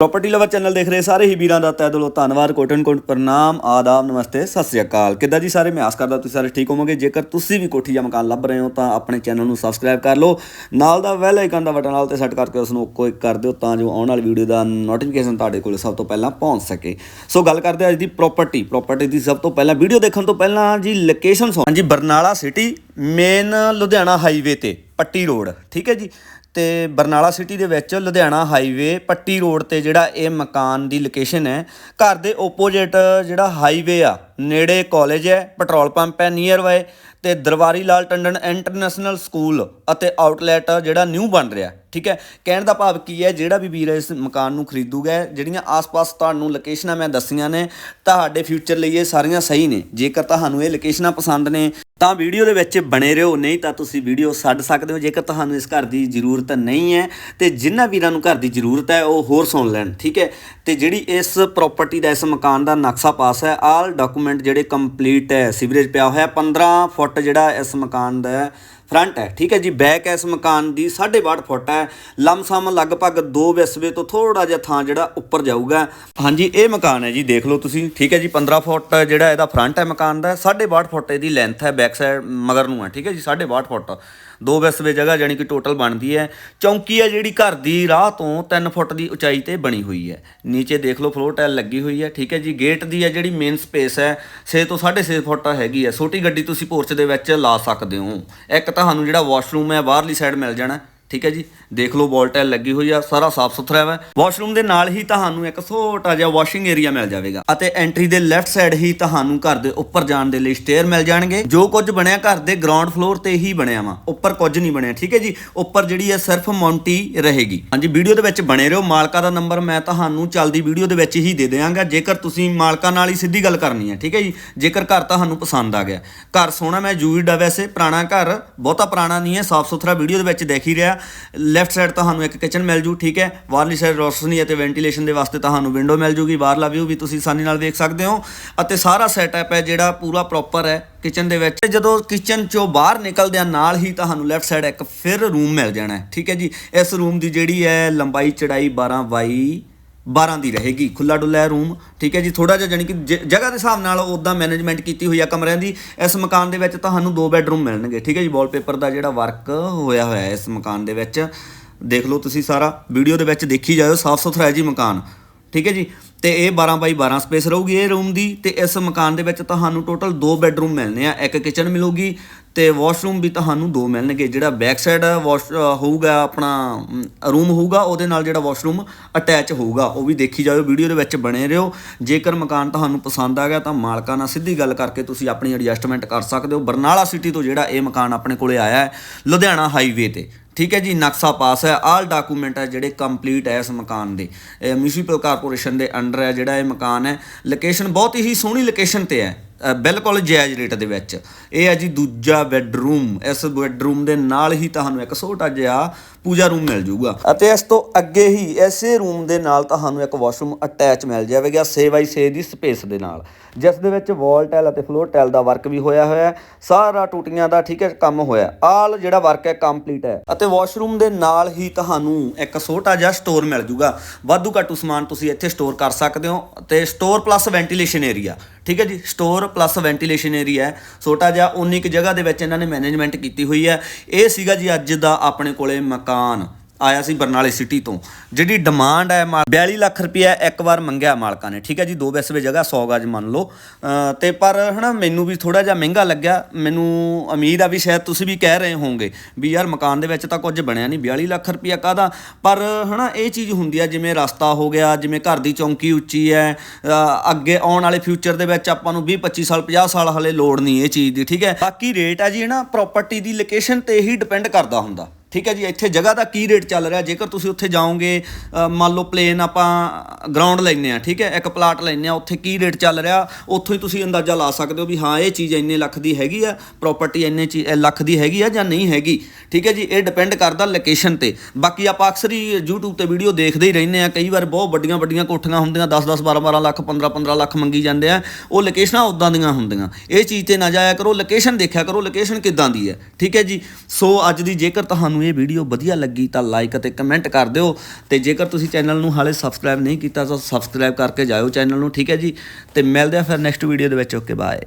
Property lover channel ਦੇਖ ਰਹੇ ਸਾਰੇ ਹੀ ਵੀਰਾਂ ਦਾ ਤਹਿ ਦਿਲੋਂ ਧੰਨਵਾਦ ਕੋਟਨ ਕੋਟ ਪ੍ਰਣਾਮ, ਆਦਾਬ, ਨਮਸਤੇ, ਸਤਿ ਸ੍ਰੀ ਅਕਾਲ। ਕਿੱਦਾਂ ਜੀ ਸਾਰੇ? ਮੈਂ ਆਸ ਕਰਦਾ ਤੁਸੀਂ ਸਾਰੇ ਠੀਕ ਹੋਵੋਗੇ। ਜੇਕਰ ਤੁਸੀਂ ਵੀ ਕੋਠੀ ਜਾਂ ਮਕਾਨ ਲੱਭ ਰਹੇ ਹੋ, ਤਾਂ ਆਪਣੇ ਚੈਨਲ ਨੂੰ ਸਬਸਕ੍ਰਾਈਬ ਕਰ ਲਓ। ਨਾਲ ਦਾ ਬੈਲ ਆਈਕਨ ਦਾ ਬਟਨ ਨਾਲ ਤੇ ਸੈੱਟ ਕਰਕੇ ਉਸ ਨੂੰ ਕੋਈ ਕਰ ਦਿਓ, ਤਾਂ ਜੋ ਆਉਣ ਵਾਲੀ ਵੀਡੀਓ ਦਾ ਨੋਟੀਫਿਕੇਸ਼ਨ ਤੁਹਾਡੇ ਕੋਲ ਸਭ ਤੋਂ ਪਹਿਲਾਂ ਪਹੁੰਚ ਸਕੇ। ਸੋ ਗੱਲ ਕਰਦੇ ਹਾਂ ਅੱਜ ਦੀ ਪ੍ਰਾਪਰਟੀ ਪ੍ਰਾਪਰਟੀ ਦੀ ਸਭ ਤੋਂ ਪਹਿਲਾਂ ਵੀਡੀਓ ਦੇਖਣ ਤੋਂ ਪਹਿਲਾਂ ਜੀ ਲੋਕੇਸ਼ਨ ਹਾਂਜੀ, Barnala city main Ludhiana highway ਤੇ, ਪੱਟੀ ਰੋਡ ਠੀਕ ਹੈ ਜੀ? ਤੇ ਬਰਨਾਲਾ ਸਿਟੀ ਦੇ ਵਿੱਚ ਲੁਧਿਆਣਾ ਹਾਈਵੇ ਪੱਟੀ ਰੋਡ ਤੇ ਜਿਹੜਾ ਇਹ ਮਕਾਨ ਦੀ ਲੋਕੇਸ਼ਨ ਹੈ, ਘਰ ਦੇ ਓਪੋਜਿਟ ਜਿਹੜਾ ਹਾਈਵੇ ਆ, ਨੇੜੇ ਕਾਲਜ ਹੈ ਪੈਟਰੋਲ ਪੰਪ ਹੈ ਨੀਅਰ ਬਾਏ ਤੇ ਦਰਬਾਰੀ ਲਾਲ ਟੰਡਨ ਇੰਟਰਨੈਸ਼ਨਲ ਸਕੂਲ ਅਤੇ ਆਊਟਲੈਟ ਜਿਹੜਾ ਨਿਊ ਬਣ ਰਿਹਾ, ਠੀਕ ਹੈ? ਕਹਿਣ ਦਾ ਭਾਵ ਕੀ ਹੈ, ਜਿਹੜਾ ਵੀ ਵੀਰ ਇਸ ਮਕਾਨ ਨੂੰ ਖਰੀਦੂਗਾ, ਜਿਹੜੀਆਂ ਆਸ-ਪਾਸ ਤੁਹਾਨੂੰ ਲੋਕੇਸ਼ਨਾਂ ਮੈਂ ਦੱਸੀਆਂ ਨੇ, ਤੁਹਾਡੇ ਫਿਊਚਰ ਲਈ ਇਹ ਸਾਰੀਆਂ ਸਹੀ ਨੇ, ਜੇਕਰ ਤੁਹਾਨੂੰ ਇਹ ਲੋਕੇਸ਼ਨਾਂ ਪਸੰਦ ਨੇ ਤਾਂ ਵੀਡੀਓ ਦੇ ਵਿੱਚ ਬਣੇ ਰਹੋ, ਨਹੀਂ ਤਾਂ ਤੁਸੀਂ ਵੀਡੀਓ ਛੱਡ ਸਕਦੇ ਹੋ। ਜੇਕਰ ਤੁਹਾਨੂੰ ਇਸ ਘਰ ਦੀ ਜ਼ਰੂਰਤ ਨਹੀਂ ਹੈ, ਤੇ ਜਿਨ੍ਹਾਂ ਵੀਰਾਂ ਨੂੰ ਘਰ ਦੀ ਜ਼ਰੂਰਤ ਹੈ, ਉਹ ਹੋਰ ਸੁਣ ਲੈਣ, ਠੀਕ ਹੈ? ਤੇ ਜਿਹੜੀ ਇਸ ਪ੍ਰਾਪਰਟੀ ਦਾ, ਇਸ ਮਕਾਨ ਦਾ ਨਕਸ਼ਾ ਪਾਸ ਹੈ ਆਲ ਡਾਕੂਮੈਂਟ ਜਿਹੜੇ ਕੰਪਲੀਟ ਹੈ, ਸੀਵਰੇਜ ਪਿਆ ਹੋਇਆ 15 ਫੁੱਟ ਜਿਹੜਾ ਇਸ ਮਕਾਨ ਦਾ ਫਰੰਟ ਹੈ। ਠੀਕ ਹੈ ਜੀ ਬੈਕ ਹੈ ਇਸ ਮਕਾਨ ਦੀ 62 ਫੁੱਟ ਹੈ। ਲਮਸਮ ਲਗਭਗ 2 ਵਿਸਵੇ ਤੋਂ ਥੋੜਾ ਜਿਹਾ ਥਾਂ ਜਿਹੜਾ ਉੱਪਰ ਜਾਊਗਾ। ਹਾਂਜੀ, ਇਹ ਮਕਾਨ ਹੈ ਜੀ, ਦੇਖ ਲਓ ਤੁਸੀਂ। ਠੀਕ ਹੈ ਜੀ 15 ਫੁੱਟ ਜਿਹੜਾ ਇਹਦਾ ਫਰੰਟ ਹੈ ਮਕਾਨ ਦਾ। 62 ਫੁੱਟ ਇਹਦੀ ਲੈਂਥ ਹੈ ਬੈਕ ਸਾਈਡ ਮਗਰ ਨੂੰ ਹੈ। ਠੀਕ ਹੈ ਜੀ 62 ਫੁੱਟ। ਦੋ ਵਿਸਵੇ ਜਗ੍ਹਾ ਜਾਨੀ ਕਿ ਟੋਟਲ ਬਣਦੀ ਹੈ। ਚੌਂਕੀ ਹੈ ਜਿਹੜੀ ਘਰ ਦੀ ਰਾਹ ਤੋਂ 3 ਫੁੱਟ ਦੀ ਉਚਾਈ ਤੇ ਬਣੀ ਹੋਈ ਹੈ। ਨੀਚੇ ਦੇਖ ਲਓ ਫਲੋਰ ਟਾਇਲ ਲੱਗੀ ਹੋਈ ਹੈ, ਠੀਕ ਹੈ ਜੀ। ਗੇਟ ਦੀ ਹੈ ਜਿਹੜੀ ਮੇਨ ਸਪੇਸ ਹੈ 6 ਤੋਂ 6.5 ਫੁੱਟ ਹੈਗੀ ਹੈ। ਛੋਟੀ ਗੱਡੀ ਤੁਸੀਂ ਪੋਰਚ ਦੇ ਵਿੱਚ ਲਾ ਸਕਦੇ ਹੋ। ਇੱਕ ਤੁਹਾਨੂੰ ਜਿਹੜਾ ਵਾਸ਼ਰੂਮ ਹੈ, ਬਾਹਰਲੀ ਸਾਈਡ ਮਿਲ ਜਾਣਾ। ਠੀਕ ਹੈ ਜੀ, ਦੇਖ ਲਓ ਵਾਲ ਟਾਇਲ ਲੱਗੀ ਹੋਈ ਆ, ਸਾਰਾ ਸਾਫ਼ ਸੁਥਰਾ ਹੈ ਵਾਸ਼ਰੂਮ ਦੇ ਨਾਲ ਹੀ ਤੁਹਾਨੂੰ ਇੱਕ ਛੋਟਾ ਜਿਹਾ ਵਾਸ਼ਿੰਗ ਏਰੀਆ ਮਿਲ ਜਾਵੇਗਾ ਅਤੇ ਐਂਟਰੀ ਦੇ ਲੈਫਟ ਸਾਈਡ ਹੀ ਤੁਹਾਨੂੰ ਘਰ ਦੇ ਉੱਪਰ ਜਾਣ ਦੇ ਲਈ ਸਟੇਅਰ ਮਿਲ ਜਾਣਗੇ। ਜੋ ਕੁਝ ਬਣਿਆ ਘਰ ਦੇ ਗਰਾਊਂਡ ਫਲੋਰ ਤੇ ਹੀ ਬਣਿਆ ਵਾ, ਉੱਪਰ ਕੁਝ ਨਹੀਂ ਬਣਿਆ, ਠੀਕ ਹੈ ਜੀ? ਉੱਪਰ ਜਿਹੜੀ ਹੈ ਸਿਰਫ ਮੌਂਟੀ ਰਹੇਗੀ। ਹਾਂਜੀ, ਵੀਡੀਓ ਦੇ ਵਿੱਚ ਬਣੇ ਰਹੋ, ਮਾਲਕਾ ਦਾ ਨੰਬਰ ਮੈਂ ਤੁਹਾਨੂੰ ਚੱਲਦੀ ਵੀਡੀਓ ਦੇ ਵਿੱਚ ਹੀ ਦੇ ਦਿਆਂਗਾ। ਜੇਕਰ ਤੁਸੀਂ ਮਾਲਕਾ ਨਾਲ ਹੀ ਸਿੱਧੀ ਗੱਲ ਕਰਨੀ ਹੈ, ਠੀਕ ਹੈ ਜੀ? ਜੇਕਰ ਘਰ ਤੁਹਾਨੂੰ ਪਸੰਦ ਆ ਗਿਆ। ਘਰ ਸੋਹਣਾ ਮੈਂ ਜੂਈਡ ਆ ਵੈਸੇ, ਪੁਰਾਣਾ ਘਰ ਬਹੁਤਾ ਪੁਰਾਣਾ ਨਹੀਂ ਹੈ, ਸਾਫ਼ ਸੁਥਰਾ ਵੀਡੀਓ ਦੇ ਵਿੱਚ ਦੇਖ ਹੀ ਰਿਹਾ। ਲੈਫਟ ਸਾਈਡ ਤੁਹਾਨੂੰ ਇੱਕ ਕਿਚਨ ਮਿਲ ਜੂ, ਠੀਕ ਹੈ? ਬਾਹਰਲੀ ਸਾਈਡ ਰੋਸ਼ਨੀ ਅਤੇ ਵੈਂਟੀਲੇਸ਼ਨ ਦੇ ਵਾਸਤੇ ਤੁਹਾਨੂੰ ਵਿੰਡੋ ਮਿਲ ਜੂਗੀ, ਬਾਹਰਲਾ ਵਿਊ ਵੀ ਤੁਸੀਂ ਆਸਾਨੀ ਨਾਲ ਦੇਖ ਸਕਦੇ ਹੋ। ਅਤੇ ਸਾਰਾ ਸੈਟਅਪ ਹੈ ਜਿਹੜਾ ਪੂਰਾ ਪ੍ਰੋਪਰ ਹੈ ਕਿਚਨ ਦੇ ਵਿੱਚ। ਜਦੋਂ ਕਿਚਨ ਚੋਂ ਬਾਹਰ ਨਿਕਲਦਿਆਂ ਨਾਲ ਹੀ ਤੁਹਾਨੂੰ ਲੈਫਟ ਸਾਈਡ ਇੱਕ ਫਿਰ ਰੂਮ ਮਿਲ ਜਾਣਾ ਠੀਕ ਹੈ ਜੀ? ਇਸ ਰੂਮ ਦੀ ਜਿਹੜੀ ਹੈ ਲੰਬਾਈ ਚੜਾਈ 12 ਬਾਈ 12 ਦੀ ਰਹੇਗੀ। ਖੁੱਲਾ ਡੁੱਲਾ ਰੂਮ ਠੀਕ ਹੈ ਜੀ? ਥੋੜਾ ਜਿਹਾ ਜਾਨੀ ਕਿ ਜਗ੍ਹਾ ਦੇ ਹਿਸਾਬ ਨਾਲ ਉਦਾਂ ਮੈਨੇਜਮੈਂਟ ਕੀਤੀ ਹੋਈ ਆ ਕਮਰਿਆਂ ਦੀ। ਇਸ ਮਕਾਨ ਦੇ ਵਿੱਚ ਤੁਹਾਨੂੰ ਦੋ ਬੈੱਡਰੂਮ ਮਿਲਣਗੇ, ਠੀਕ ਹੈ ਜੀ? ਵਾਲਪੇਪਰ ਦਾ ਜਿਹੜਾ ਵਰਕ ਹੋਇਆ ਹੋਇਆ ਹੈ ਇਸ ਮਕਾਨ ਦੇ ਵਿੱਚ। ਦੇਖ ਲਓ ਤੁਸੀਂ ਸਾਰਾ ਵੀਡੀਓ ਦੇ ਵਿੱਚ ਦੇਖੀ ਜਾਇਓ ਸਾਫ਼ ਸੁਥਰਾ ਹੈ ਜੀ ਮਕਾਨ, ਠੀਕ ਹੈ ਜੀ? ਤੇ ਇਹ 12 ਬਾਈ 12 ਸਪੇਸ ਰਹੂਗੀ ਇਹ ਰੂਮ ਦੀ। ਤੇ ਇਸ ਮਕਾਨ ਦੇ ਵਿੱਚ ਤੁਹਾਨੂੰ ਟੋਟਲ ਦੋ ਬੈੱਡਰੂਮ ਮਿਲਨੇ ਆ, ਇੱਕ ਕਿਚਨ ਮਿਲੂਗੀ ਤੇ ਵਾਸ਼ਰੂਮ ਵੀ ਤੁਹਾਨੂੰ ਦੋ ਮਿਲਣਗੇ। ਜਿਹੜਾ ਬੈਕ ਸਾਈਡ ਵਾਸ਼ ਹੋਊਗਾ ਆਪਣਾ ਰੂਮ ਹੋਊਗਾ, ਉਹਦੇ ਨਾਲ ਜਿਹੜਾ ਵਾਸ਼ਰੂਮ ਅਟੈਚ ਹੋਊਗਾ, ਉਹ ਵੀ ਦੇਖੀ ਜਾਓ, ਵੀਡੀਓ ਦੇ ਵਿੱਚ ਬਣੇ ਰਹੋ। ਜੇਕਰ ਮਕਾਨ ਤੁਹਾਨੂੰ ਪਸੰਦ ਆ ਗਿਆ ਤਾਂ ਮਾਲਕਾਂ ਨਾਲ ਸਿੱਧੀ ਗੱਲ ਕਰਕੇ ਤੁਸੀਂ ਆਪਣੀ ਐਡਜਸਟਮੈਂਟ ਕਰ ਸਕਦੇ ਹੋ। ਬਰਨਾਲਾ ਸਿਟੀ ਤੋਂ ਜਿਹੜਾ ਇਹ ਮਕਾਨ ਆਪਣੇ ਕੋਲੇ ਆਇਆ ਹੈ, ਲੁਧਿਆਣਾ ਹਾਈਵੇ ਤੇ। ਠੀਕ ਹੈ ਜੀ, ਨਕਸ਼ਾ ਪਾਸ ਹੈ। ਆਲ ਡਾਕੂਮੈਂਟ ਹੈ ਜਿਹੜੇ ਕੰਪਲੀਟ ਹੈ ਇਸ ਮਕਾਨ ਦੇ। ਇਹ ਮਿਊਨਿਸਪਲ ਕਾਰਪੋਰੇਸ਼ਨ ਦੇ ਅੰਡਰ ਹੈ ਜਿਹੜਾ ਇਹ ਮਕਾਨ ਹੈ। ਲੋਕੇਸ਼ਨ ਬਹੁਤ ਹੀ ਸੋਹਣੀ ਲੋਕੇਸ਼ਨ ਤੇ ਹੈ। ਬਿਲਕੁਲ ਜਾਇਜ਼ ਰੇਟ ਦੇ ਵਿੱਚ। ਇਹ ਹੈ ਜੀ ਦੂਜਾ ਬੈੱਡਰੂਮ। ਇਸ ਬੈੱਡਰੂਮ ਦੇ ਨਾਲ ਹੀ ਤੁਹਾਨੂੰ ਇੱਕ ਛੋਟਾ ਜਿਹਾ ਪੂਜਾ ਰੂਮ ਮਿਲ ਜਾਊਗਾ ਅਤੇ ਇਸ ਤੋਂ ਅੱਗੇ ਹੀ ਇਸੇ ਰੂਮ ਦੇ ਨਾਲ ਤੁਹਾਨੂੰ ਇੱਕ ਵਾਸ਼ਰੂਮ ਅਟੈਚ ਮਿਲ ਜਾਵੇਗਾ 6x6 ਦੀ ਸਪੇਸ ਦੇ ਨਾਲ। ਜਿਸ ਦੇ ਵਿੱਚ ਵਾਲ ਟਾਇਲ ਅਤੇ ਫਲੋਰ ਟਾਇਲ ਦਾ ਵਰਕ ਵੀ ਹੋਇਆ ਹੋਇਆ ਸਾਰਾ ਟੂਟੀਆਂ ਦਾ ਠੀਕ ਹੈ, ਕੰਮ ਹੋਇਆ ਆਲ ਜਿਹੜਾ ਵਰਕ ਹੈ ਕੰਪਲੀਟ ਹੈ। ਅਤੇ ਵਾਸ਼ਰੂਮ ਦੇ ਨਾਲ ਹੀ ਤੁਹਾਨੂੰ ਇੱਕ ਛੋਟਾ ਜਿਹਾ ਸਟੋਰ ਮਿਲ ਜਾਊਗਾ ਵਾਧੂ ਘਾਟੂ ਸਮਾਨ ਤੁਸੀਂ ਇੱਥੇ ਸਟੋਰ ਕਰ ਸਕਦੇ ਹੋ ਤੇ ਸਟੋਰ ਪਲੱਸ ਵੈਂਟੀਲੇਸ਼ਨ ਏਰੀਆ ਠੀਕ ਹੈ ਜੀ? ਸਟੋਰ ਪਲੱਸ ਵੈਂਟੀਲੇਸ਼ਨ ਏਰੀਆ ਹੈ। ਛੋਟਾ ਜਿਹਾ ਉਨੀ ਕੁ ਜਗ੍ਹਾ ਦੇ ਵਿੱਚ ਇਹਨਾਂ ਨੇ ਮੈਨੇਜਮੈਂਟ ਕੀਤੀ ਹੋਈ ਹੈ। ਇਹ ਸੀਗਾ ਜੀ ਅੱਜ ਦਾ ਆਪਣੇ ਕੋਲੇ ਮਕਾਨ ਆਇਆ ਸੀ ਬਰਨਾਲੇ ਸਿਟੀ ਤੋਂ ਜਿਹੜੀ ਡਿਮਾਂਡ ਹੈ ਮਾ- 42 ਲੱਖ ਰੁਪਇਆ ਇੱਕ ਵਾਰ ਮੰਗਿਆ ਮਾਲਕਾਂ ਨੇ ਠੀਕ ਹੈ ਜੀ ਦੋ ਵਿਸਵੇ ਜਗ੍ਹਾ 100 ਗਜ ਮੰਨ ਲਓ। ਅ, ਤੇ ਪਰ ਹਨਾ ਮੈਨੂੰ ਵੀ ਥੋੜਾ ਜਿਹਾ ਮਹਿੰਗਾ ਲੱਗਿਆ ਮੈਨੂੰ ਉਮੀਦ ਆ ਵੀ ਸ਼ਾਇਦ ਤੁਸੀਂ ਵੀ ਕਹਿ ਰਹੇ ਹੋਵੋਗੇ ਵੀ ਯਾਰ ਮਕਾਨ ਦੇ ਵਿੱਚ ਤਾਂ ਕੁਝ ਬਣਿਆ ਨਹੀਂ 42 ਲੱਖ ਰੁਪਇਆ ਕਾਦਾ ਪਰ ਹਨਾ ਇਹ ਚੀਜ਼ ਹੁੰਦੀ ਆ ਜਿਵੇਂ ਰਸਤਾ ਹੋ ਗਿਆ ਜਿਵੇਂ ਘਰ ਦੀ ਚੌਂਕੀ ਉੱਚੀ ਹੈ ਅੱਗੇ ਆਉਣ ਵਾਲੇ ਫਿਊਚਰ ਦੇ ਵਿੱਚ ਆਪਾਂ ਨੂੰ 20 25 ਸਾਲ 50 ਸਾਲ ਹਲੇ ਲੋੜ ਨਹੀਂ ਇਹ ਚੀਜ਼ ਦੀ ਠੀਕ ਹੈ। ਬਾਕੀ ਰੇਟ ਆ ਜੀ ਨਾ ਪ੍ਰਾਪਰਟੀ ਦੀ ਲੋਕੇਸ਼ਨ ਤੇ ਹੀ ਡਿਪੈਂਡ ਕਰਦਾ ਹੁੰਦਾ। ਠੀਕ ਹੈ ਜੀ, ਇੱਥੇ ਜਗ੍ਹਾ ਦਾ ਕੀ ਰੇਟ ਚੱਲ ਰਿਹਾ? ਜੇਕਰ ਤੁਸੀਂ ਉੱਥੇ ਜਾਓਗੇ ਮੰਨ ਲਓ ਪਲੇਨ ਆਪਾਂ ਗਰਾਊਂਡ ਲੈਨੇ ਆ ਠੀਕ ਹੈ, ਇੱਕ ਪਲਾਟ ਲੈਨੇ ਆ ਉੱਥੇ ਕੀ ਰੇਟ ਚੱਲ ਰਿਹਾ? ਉੱਥੋਂ ਹੀ ਤੁਸੀਂ ਅੰਦਾਜ਼ਾ ਲਾ ਸਕਦੇ ਹੋ ਵੀ ਹਾਂ, ਇਹ ਚੀਜ਼ ਇੰਨੇ ਲੱਖ ਦੀ ਹੈਗੀ ਆ ਪ੍ਰਾਪਰਟੀ ਇੰਨੇ ਚੀ- ਲੱਖ ਦੀ ਹੈਗੀ ਆ ਜਾਂ ਨਹੀਂ ਹੈਗੀ। ਠੀਕ ਹੈ ਜੀ, ਇਹ ਡਿਪੈਂਡ ਕਰਦਾ ਲੋਕੇਸ਼ਨ ਤੇ। ਬਾਕੀ ਆਪਾਂ ਅਕਸਰ ਹੀ YouTube ਤੇ ਵੀਡੀਓ ਦੇਖਦੇ ਹੀ ਰਹਿੰਦੇ ਆ ਕਈ ਵਾਰ ਬਹੁਤ ਵੱਡੀਆਂ ਵੱਡੀਆਂ ਕੋਠੀਆਂ ਹੁੰਦੀਆਂ 10 10 12 12 ਲੱਖ 15 15 ਲੱਖ ਮੰਗੀ ਜਾਂਦੇ ਆ, ਉਹ ਲੋਕੇਸ਼ਨਾਂ ਉਦਾਂ ਦੀਆਂ ਹੁੰਦੀਆਂ। ਇਹ ਚੀਜ਼ ਤੇ ਨਾ ਜਾਇਆ ਕਰੋ ਲੋਕੇਸ਼ਨ ਦੇਖਿਆ ਕਰੋ ਲੋਕੇਸ਼ਨ ਕਿੱਦਾਂ ਦੀ ਹੈ? ਠੀਕ ਹੈ ਜੀ, ਸੋ ਅੱਜ ਦੀ ਜੇਕਰ ਤੁਹਾਨੂੰ ਤੁਹਾਨੂੰ ਇਹ ਵੀਡੀਓ ਵਧੀਆ ਲੱਗੀ ਤਾਂ ਲਾਈਕ ਅਤੇ ਕਮੈਂਟ ਕਰ ਦਿਓ ਤੇ ਜੇਕਰ ਤੁਸੀਂ ਚੈਨਲ ਨੂੰ ਹਾਲੇ ਸਬਸਕ੍ਰਾਈਬ ਨਹੀਂ ਕੀਤਾ ਤਾਂ ਸਬਸਕ੍ਰਾਈਬ ਕਰਕੇ ਜਾਇਓ ਚੈਨਲ ਨੂੰ, ਠੀਕ ਹੈ ਜੀ? ਤੇ ਮਿਲਦੇ ਆ ਫਿਰ ਨੈਕਸਟ ਵੀਡੀਓ ਦੇ ਵਿੱਚ ਓਕੇ ਬਾਏ